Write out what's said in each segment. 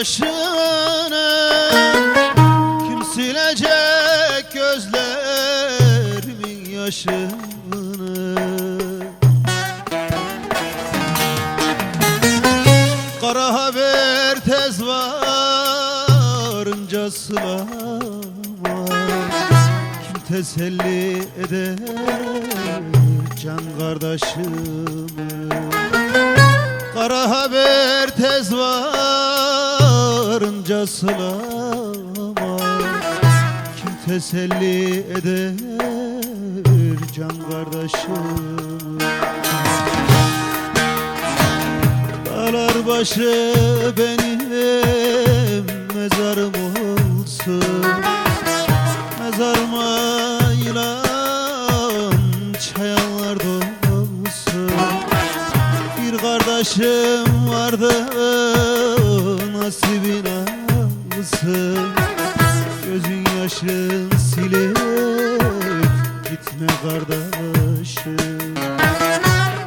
başını Kim silecek gözlerimin yaşını? Kara haber tez varınca sıla Kim teselli eder can kardeşimi? Kara haber tez var sılama Kim teselli eder can kardeşimi Dağlar başı benim mezarım olsun. Mezarıma yılan çayanlar dolsun. Bir kardeşim vardı alsın Gözün yaşın silip gitme kardeşim.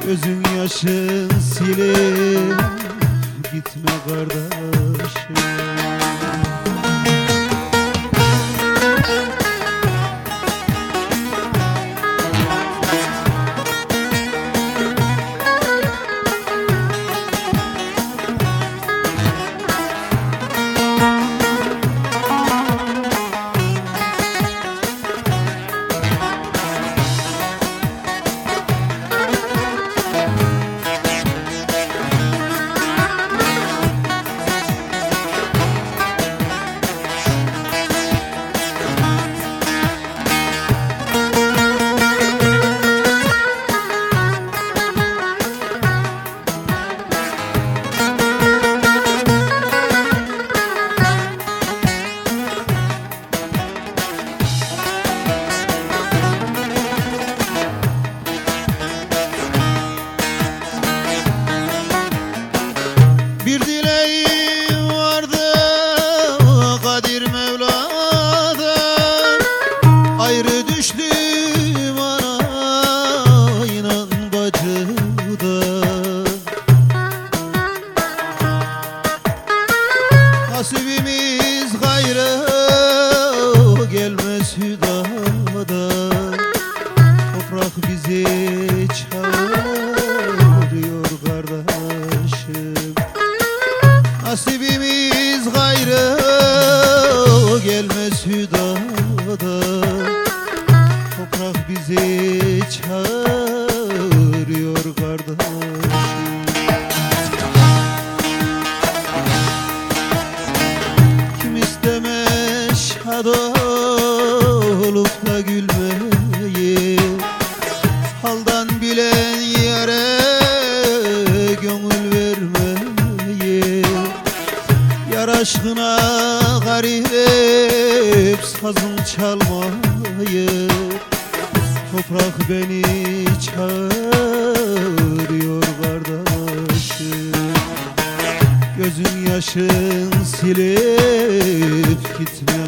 Gözün yaşın silip gitme kardeşim bacıdan Nasibimiz gayrı gelmez hüdadan Toprak bizi çağırıyor kardeşim. Nasibimiz gayrı gelmez hüdada. Toprak bizi çağırıyor istemez şad olup da gülmeyi Haldan bilen yere gönül vermeyi Yar aşkına garip sazın çalmayı Toprak beni çağırıyor kardeşim. Gözün yaşın silip gitme